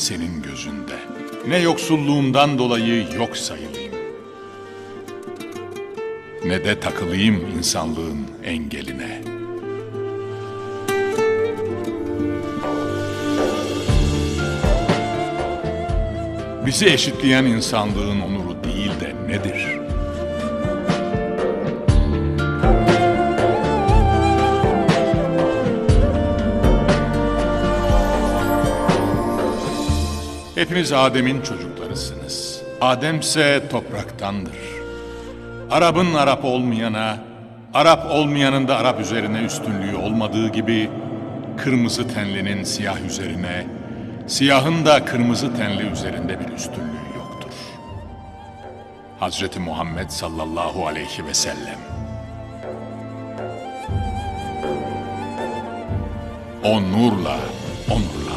senin gözünde. Ne yoksulluğumdan dolayı yok sayılayım. Ne de takılayım insanlığın engeline. Bizi eşitleyen insanlığın onuru değil de nedir? Hepiniz Adem'in çocuklarısınız. Ademse topraktandır. Arap'ın Arap olmayana, Arap olmayanın da Arap üzerine üstünlüğü olmadığı gibi kırmızı tenlinin siyah üzerine, siyahın da kırmızı tenli üzerinde bir üstünlüğü yoktur. Hazreti Muhammed sallallahu aleyhi ve sellem. O nurla, onurla